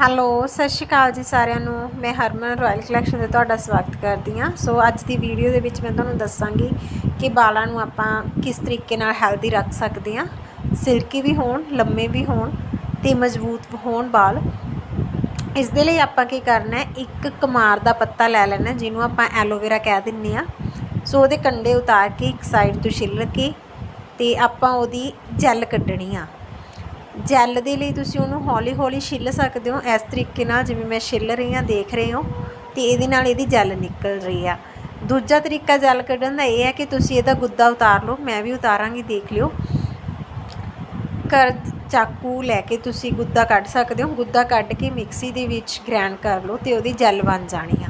Hello, ਸਤਿ ਸ਼੍ਰੀ ਅਕਾਲ ਜੀ ਸਾਰਿਆਂ ਨੂੰ। ਮੈਂ ਹਰਮਨ ਰਾਇਲ ਕਲੈਕਸ਼ਨ ਦੇ ਤੁਹਾਡਾ ਸਵਾਗਤ ਕਰਦੀ ਹਾਂ। ਸੋ ਅੱਜ ਦੀ ਵੀਡੀਓ ਦੇ ਵਿੱਚ ਮੈਂ ਤੁਹਾਨੂੰ ਦੱਸਾਂਗੀ ਕਿ ਵਾਲਾਂ ਨੂੰ ਆਪਾਂ ਕਿਸ ਤਰੀਕੇ ਨਾਲ ਹੈਲਦੀ ਰੱਖ ਸਕਦੇ ਹਾਂ। ਸਿਲਕੀ ਵੀ ਹੋਣ, ਲੰਮੇ ਵੀ ਹੋਣ ਤੇ ਮਜ਼ਬੂਤ ਹੋਣ ਵਾਲ ਇਸ ਦੇ ਲਈ ਆਪਾਂ ਕੀ ਕਰਨਾ ਹੈ, ਇੱਕ ਕਮਾਰ ਦਾ ਪੱਤਾ ਲੈ ਲੈਣਾ ਜਿਹਨੂੰ ਆਪਾਂ ਐਲੋਵੇਰਾ ਕਹਿ ਦਿੰਨੇ ਆ ਸੋ ਉਹਦੇ ਕੰਡੇ ਉਤਾਰ ਕੇ ਇੱਕ ਸਾਈਡ ਤੋਂ ਛਿੱਲ ਕੇ ਤੇ ਆਪਾਂ ਉਹਦੀ ਜੈਲ ਕੱਢਣੀ ਆ। ਜੈਲ ਦੇ ਲਈ ਤੁਸੀਂ ਉਹਨੂੰ ਹੌਲੀ-ਹੌਲੀ ਛਿੱਲ ਸਕਦੇ ਹੋ। ਇਸ ਤਰੀਕੇ ਨਾਲ ਜਿਵੇਂ ਮੈਂ ਛਿੱਲ ਰਹੀ ਹਾਂ, ਦੇਖ ਰਹੇ ਹੋ, ਤੇ ਇਹਦੇ ਨਾਲ ਇਹਦੀ ਜੈਲ ਨਿਕਲ ਰਹੀ ਆ। ਦੂਜਾ ਤਰੀਕਾ ਜੈਲ ਕੱਢਣ ਦਾ ਇਹ ਹੈ ਕਿ ਤੁਸੀਂ ਇਹਦਾ ਗੁੱਦਾ ਉਤਾਰ ਲਓ, ਮੈਂ ਵੀ ਉਤਾਰਾਂਗੀ, ਦੇਖ ਲਿਓ। ਕਰ ਚਾਕੂ ਲੈ ਕੇ ਤੁਸੀਂ ਗੁੱਦਾ ਕੱਢ ਸਕਦੇ ਹੋ। ਗੁੱਦਾ ਕੱਢ ਕੇ ਮਿਕਸੀ ਦੇ ਵਿੱਚ ਗ੍ਰਾਈਂਡ ਕਰ ਲਓ ਤੇ ਉਹਦੀ ਜੈਲ ਬਣ ਜਾਣੀ ਆ।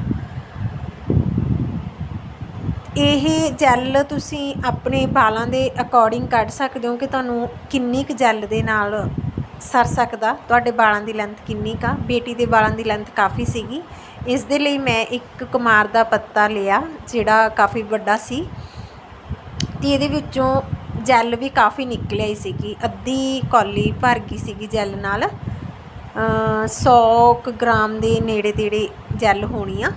ਇਹ ਜੈਲ ਤੁਸੀਂ ਆਪਣੇ ਵਾਲਾਂ ਦੇ ਅਕੋਰਡਿੰਗ ਕੱਢ ਸਕਦੇ ਹੋ ਕਿ ਤੁਹਾਨੂੰ ਕਿੰਨੀ ਕੁ ਜੈਲ ਦੇ ਨਾਲ ਸਰ ਸਕਦਾ। ਤੁਹਾਡੇ ਵਾਲਾਂ ਦੀ ਲੈਂਥ ਕਿੰਨੀ ਕਾ ਬੇਟੀ ਦੇ ਵਾਲਾਂ ਦੀ ਲੈਂਥ ਕਾਫੀ ਸੀਗੀ। ਇਸ ਦੇ ਲਈ ਮੈਂ ਇੱਕ ਕੁਮਾਰ ਦਾ ਪੱਤਾ ਲਿਆ, ਜਿਹੜਾ ਕਾਫੀ ਵੱਡਾ ਸੀ। ਤੇ ਇਹਦੇ ਵਿੱਚੋਂ ਜੈਲ ਵੀ ਕਾਫੀ ਨਿਕਲਿਆ ਹੀ ਸੀਗੀ। ਅੱਧੀ ਕੌਲੀ ਭਰ ਗਈ ਸੀਗੀ ਜੈਲ ਨਾਲ। 100 ਗ੍ਰਾਮ ਦੇ ਨੇੜੇ ਤੇੜੇ ਜੈਲ ਹੋਣੀ ਆ।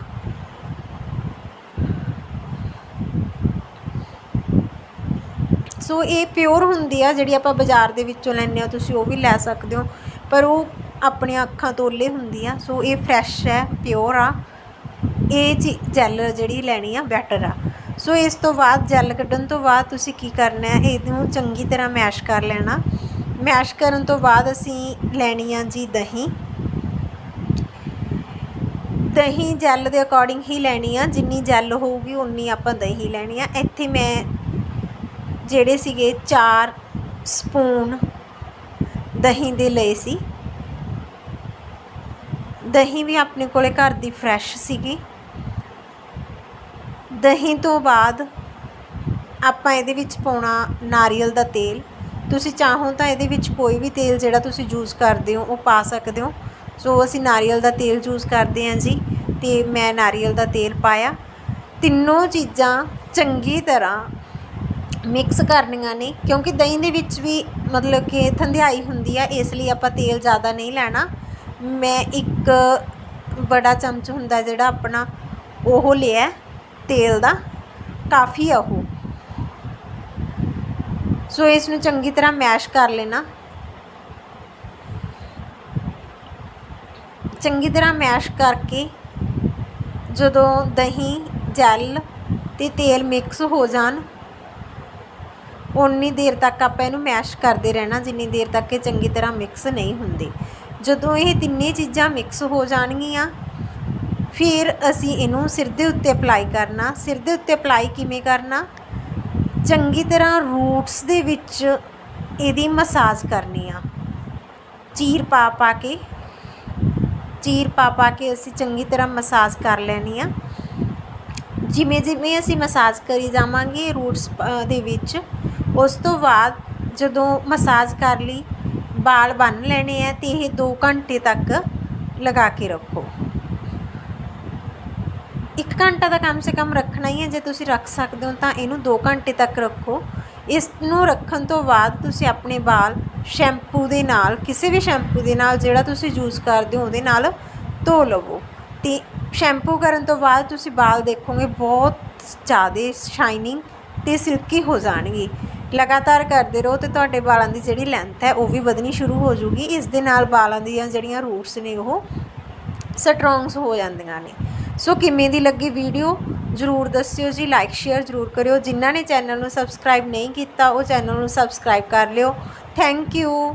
ਸੋ ਇਹ ਪਿਓਰ ਹੁੰਦੀ ਆ ਜਿਹੜੀ ਆਪਾਂ ਬਾਜ਼ਾਰ ਦੇ ਵਿੱਚੋਂ ਲੈਂਦੇ ਆ, ਤੁਸੀਂ ਉਹ ਵੀ ਲੈ ਸਕਦੇ ਹੋ। ਪਰ ਉਹ ਆਪਣੀਆਂ ਅੱਖਾਂ ਤੋਂ ਤੋਲੇ ਹੁੰਦੀ ਆ। ਸੋ ਇਹ ਫਰੈਸ਼ ਹੈ ਪਿਓਰ ਆ। ਇਹ ਜੈਲ ਜਿਹੜੀ ਲੈਣੀ ਆ ਬੈਟਰ ਆ। ਸੋ ਇਸ ਤੋਂ ਬਾਅਦ ਜੈਲ ਕੱਢਣ ਤੋਂ ਬਾਅਦ ਤੁਸੀਂ ਕੀ ਕਰਨਾ ਹੈ, ਇਹਨੂੰ ਚੰਗੀ ਤਰ੍ਹਾਂ ਮੈਸ਼ ਕਰ ਲੈਣਾ। ਮੈਸ਼ ਕਰਨ ਤੋਂ ਬਾਅਦ ਅਸੀਂ ਲੈਣੀ ਆ ਜੀ ਦਹੀਂ। ਦਹੀਂ ਜੈਲ ਦੇ ਅਕੋਰਡਿੰਗ ਹੀ ਲੈਣੀ ਆ। ਜਿੰਨੀ ਜੈਲ ਹੋਊਗੀ ਉਨੀ ਆਪਾਂ ਦਹੀਂ ਲੈਣੀ ਆ। ਇੱਥੇ ਮੈਂ ਜਿਹੜੇ ਸੀਗੇ 4 ਸਪੂਨ ਦਹੀਂ ਦੇ ਲਏ ਸੀ। ਦਹੀਂ ਵੀ ਆਪਣੇ ਕੋਲੇ ਘਰ ਦੀ ਫਰੈਸ਼ ਸੀਗੀ। ਦਹੀਂ ਤੋਂ ਬਾਅਦ ਆਪਾਂ ਇਹਦੇ ਵਿੱਚ ਪਾਉਣਾ ਨਾਰੀਅਲ ਦਾ ਤੇਲ। ਤੁਸੀਂ ਚਾਹੋ ਤਾਂ ਇਹਦੇ ਵਿੱਚ ਕੋਈ ਵੀ ਤੇਲ ਜਿਹੜਾ ਤੁਸੀਂ ਯੂਜ਼ ਕਰਦੇ ਹੋ, ਉਹ ਪਾ ਸਕਦੇ ਹੋ। ਸੋ ਅਸੀਂ ਨਾਰੀਅਲ ਦਾ ਤੇਲ ਯੂਜ਼ ਕਰਦੇ ਹਾਂ ਜੀ ਤੇ ਮੈਂ ਨਾਰੀਅਲ ਦਾ ਤੇਲ ਪਾਇਆ। ਤਿੰਨੋਂ ਚੀਜ਼ਾਂ ਚੰਗੀ ਤਰ੍ਹਾਂ ਮਿਕਸ ਕਰਨੀਆਂ ਨੇ, ਕਿਉਂਕਿ ਦਹੀਂ ਦੇ ਵਿੱਚ ਵੀ ਮਤਲਬ ਕਿ ਥੰਧਿਆਈ ਹੁੰਦੀ ਆ, ਇਸ ਲਈ ਆਪਾਂ ਤੇਲ ਜ਼ਿਆਦਾ ਨਹੀਂ ਲੈਣਾ। ਮੈਂ ਇੱਕ ਬੜਾ ਚਮਚ ਹੁੰਦਾ ਜਿਹੜਾ ਆਪਣਾ, ਉਹ ਲਿਆ ਤੇਲ ਦਾ, ਕਾਫੀ ਆ ਉਹ। ਸੋ ਇਸ ਨੂੰ ਚੰਗੀ ਤਰ੍ਹਾਂ ਮੈਸ਼ ਕਰ ਲੈਣਾ। ਚੰਗੀ ਤਰ੍ਹਾਂ ਮੈਸ਼ ਕਰਕੇ, ਜਦੋਂ ਦਹੀਂ, ਜੈਲ ਤੇ ਤੇਲ ਮਿਕਸ ਹੋ ਜਾਣ ਉਨੀ ਦੇਰ ਤੱਕ ਆਪਾਂ ਇਹਨੂੰ ਮੈਸ਼ ਕਰਦੇ ਰਹਿਣਾ, ਜਿੰਨੀ ਦੇਰ ਤੱਕ ਇਹ ਚੰਗੀ ਤਰ੍ਹਾਂ ਮਿਕਸ ਨਹੀਂ ਹੁੰਦੇ। ਜਦੋਂ ਇਹ ਤਿੰਨੇ ਚੀਜ਼ਾਂ ਮਿਕਸ ਹੋ ਜਾਣਗੀਆਂ, ਫਿਰ ਅਸੀਂ ਇਹਨੂੰ ਸਿਰ ਦੇ ਉੱਤੇ ਅਪਲਾਈ ਕਰਨਾ। ਸਿਰ ਦੇ ਉੱਤੇ ਅਪਲਾਈ ਕਿਵੇਂ ਕਰਨਾ? ਚੰਗੀ ਤਰ੍ਹਾਂ ਰੂਟਸ ਦੇ ਵਿੱਚ ਇਹਦੀ ਮਸਾਜ ਕਰਨੀ ਆ। ਚੀਰ ਪਾ ਪਾ ਕੇ, ਚੀਰ ਪਾ ਪਾ ਕੇ ਅਸੀਂ ਚੰਗੀ ਤਰ੍ਹਾਂ ਮਸਾਜ ਕਰ ਲੈਣੀ ਆ। ਜਿਵੇਂ ਜਿਵੇਂ ਅਸੀਂ ਮਸਾਜ ਕਰੀ ਜਾਵਾਂਗੇ ਰੂਟਸ ਦੇ ਵਿੱਚ ਉਸ ਤੋਂ ਬਾਅਦ ਜਦੋਂ ਮਸਾਜ ਕਰ ਲਈ, ਵਾਲ ਬੰਨ ਲੈਣੇ ਆ ਤੇ ਇਹ 2 ਘੰਟੇ ਤੱਕ ਲਗਾ ਕੇ ਰੱਖੋ। 1 ਘੰਟਾ ਦਾ ਕਮ ਸੇ ਕਮ ਰੱਖਣਾ ਹੀ ਹੈ ਜੇ ਤੁਸੀਂ ਰੱਖ ਸਕਦੇ ਹੋ ਤਾਂ ਇਹਨੂੰ 2 ਘੰਟੇ ਤੱਕ ਰੱਖੋ। ਇਸ ਨੂੰ ਰੱਖਣ ਤੋਂ ਬਾਅਦ ਤੁਸੀਂ ਆਪਣੇ ਵਾਲ ਸ਼ੈਂਪੂ ਦੇ ਨਾਲ, ਕਿਸੇ ਵੀ ਸ਼ੈਂਪੂ ਦੇ ਨਾਲ ਜਿਹੜਾ ਤੁਸੀਂ ਯੂਜ਼ ਕਰਦੇ ਹੋ, ਉਹਦੇ ਨਾਲ ਧੋ ਲਵੋ। ਤੇ ਸ਼ੈਂਪੂ ਕਰਨ ਤੋਂ ਬਾਅਦ ਤੁਸੀਂ ਵਾਲ ਦੇਖੋਗੇ ਬਹੁਤ ਜ਼ਿਆਦਾ ਸ਼ਾਈਨਿੰਗ ਤੇ ਸਿਲਕੀ ਹੋ ਜਾਣਗੇ। ਲਗਾਤਾਰ ਕਰਦੇ ਰਹੋ ਤੇ ਤੁਹਾਡੇ ਵਾਲਾਂ ਦੀ ਜਿਹੜੀ ਲੈਂਥ ਹੈ ਉਹ ਵੀ ਵਧਣੀ ਸ਼ੁਰੂ ਹੋ ਜੂਗੀ ਇਸ ਦੇ ਨਾਲ ਵਾਲਾਂ ਦੀਆਂ ਜਿਹੜੀਆਂ ਰੂਟਸ ਨੇ ਉਹ ਸਟਰੋਂਗਸ ਹੋ ਜਾਂਦੀਆਂ ਨੇ। ਸੋ ਕਿਵੇਂ ਦੀ ਲੱਗੀ ਵੀਡੀਓ ਜਰੂਰ ਦੱਸਿਓ ਜੀ ਲਾਈਕ ਸ਼ੇਅਰ ਜਰੂਰ ਕਰਿਓ। ਜਿਨ੍ਹਾਂ ਨੇ ਚੈਨਲ ਨੂੰ ਸਬਸਕ੍ਰਾਈਬ ਨਹੀਂ ਕੀਤਾ, ਉਹ ਚੈਨਲ ਨੂੰ ਸਬਸਕ੍ਰਾਈਬ ਕਰ ਲਿਓ। Thank you